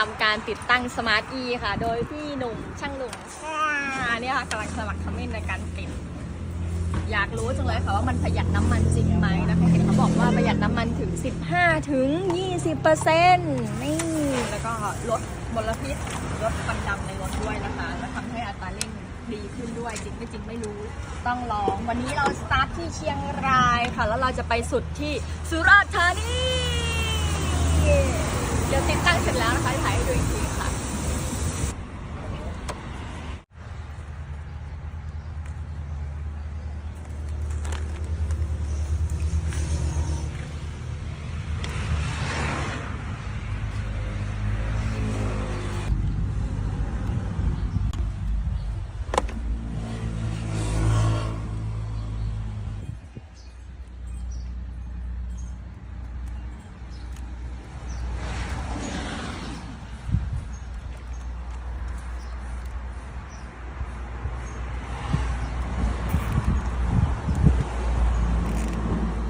ทำการติดตั้งสมาร์ท E ค่ะ โดยพี่หนุ่มช่างหนุ่มอ่าเนี่ค่ะกำลังสมัครคอมเมนต์ในการติด อยากรู้จังเลยค่ะว่ามันประหยัดน้ำมันจริงไหมนะคะเห็นเขาบอกว่าประหยัดน้ำมันถึง 15 ถึง 20เปอร์เซ็นต์นี่ แล้วก็ลดมลพิษ ลดควันดำในรถด้วยนะคะ และทำให้อัตราเร่งดีขึ้นด้วยจริงไม่จริงไม่รู้ต้องลอง วันนี้เราสตาร์ทที่เชียงรายค่ะ แล้วเราจะไปสุดที่สุราษฎร์ธานี เดี๋ยวติดตั้งเสร็จแล้วนะคะถ่ายให้ดูอีกทีค่ะ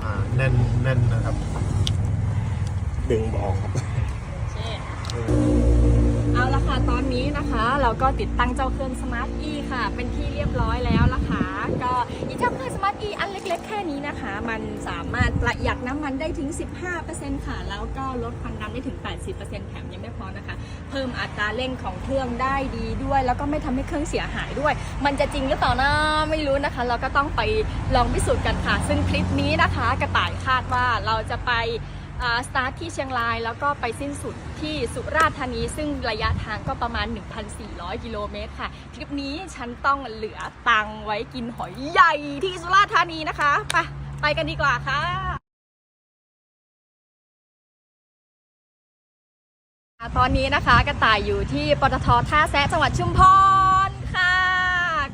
อ่าแน่นแน่นนะครับ ดึงบอกครับ เอาละค่ะตอนนี้นะคะเราก็ติดตั้งเจ้าเครื่อง Smart E ค่ะ เป็นที่เรียบร้อยแล้วนะคะ ก็อีเจ้าเครื่อง Smart E อันเล็กๆ แค่นี้นะคะ มันสามารถประหยัดน้ำมันได้ถึง 15%ค่ะ แล้วก็ลดควันดำได้ถึง 80%แถมยังไม่พอนะคะ เพิ่มอัตราเร่งของเครื่องได้ดีด้วย แล้วก็ไม่ทำให้เครื่องเสียหายด้วย มันจะจริงหรือเปล่านะไม่รู้นะคะ เราก็ต้องไปลองพิสูจน์กันค่ะ ซึ่งคลิปนี้นะคะ กระต่ายคาดว่าเราจะไป สตาร์ทที่เชียงรายแล้วก็ไปสิ้นสุดที่สุราษฎร์ธานี ซึ่งระยะทางก็ประมาณ 1,400 กิโลเมตรค่ะ ทริปนี้ฉันต้องเหลือตังไว้กินหอยใหญ่ที่สุราษฎร์ธานีนะคะ ไปไปกันดีกว่าค่ะ ตอนนี้นะคะกระต่ายอยู่ที่ปตทท่าแซะจังหวัดชุมพรค่ะ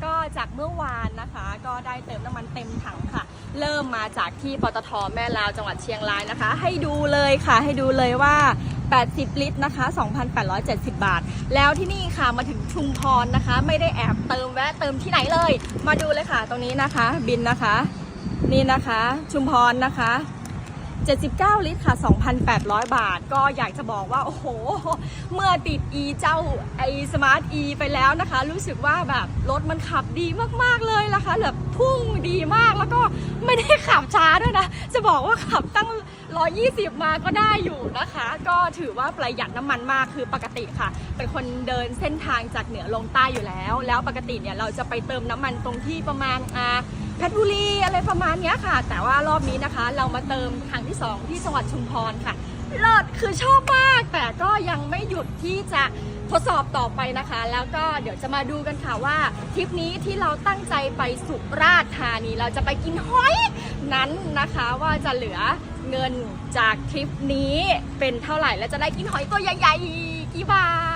ก็จากเมื่อวานนะคะ ก็ได้เติมน้ำมันเต็มถัง เริ่มมาจากที่ปตทแม่ลาวจังหวัดเชียงรายนะคะ ให้ดูเลยค่ะให้ดูเลยว่า 80 ลิตรนะคะ 2,870 บาท แล้วที่นี่ค่ะมาถึงชุมพรนะคะ ไม่ได้แอบเติมแวะเติมที่ไหนเลย มาดูเลยค่ะตรงนี้นะคะ บินนะคะ นี่นะคะ ชุมพรนะคะ 79 ลิตรค่ะ 2,800 บาท ก็อยากจะบอกว่า โอ้โห เมื่อติด e เจ้าไอสมาร์ท e ไปแล้วนะคะ รู้สึกว่าแบบรถมันขับดีมากๆเลยนะคะแบบพุ่งดีมากแล้วก็ไม่ได้ขับช้าด้วยนะ จะบอกว่าขับตั้ง 120 มาก็ได้อยู่นะคะ ก็ถือว่าประหยัดน้ำมันมากคือปกติค่ะ เป็นคนเดินเส้นทางจากเหนือลงใต้อยู่แล้ว แล้วปกติเนี่ยเราจะไปเติมน้ำมันตรงที่ประมาณอ่า เพชรบุรีอะไรประมาณนี้ค่ะ แต่ว่ารอบนี้นะคะ เรามาเติมครั้งที่ 2 ที่จังหวัดชุมพรค่ะเลิศคือชอบมาก แต่ก็ยังไม่หยุดที่จะทดสอบต่อไปนะคะ แล้วก็เดี๋ยวจะมาดูกันค่ะว่าทริปนี้ที่เราตั้งใจไปสุราษฎร์ธานีเราจะไปกินหอยนั้นนะคะว่าจะเหลือเงินจากทริปนี้เป็นเท่าไหร่และจะได้กินหอยตัวใหญ่ๆกี่บาท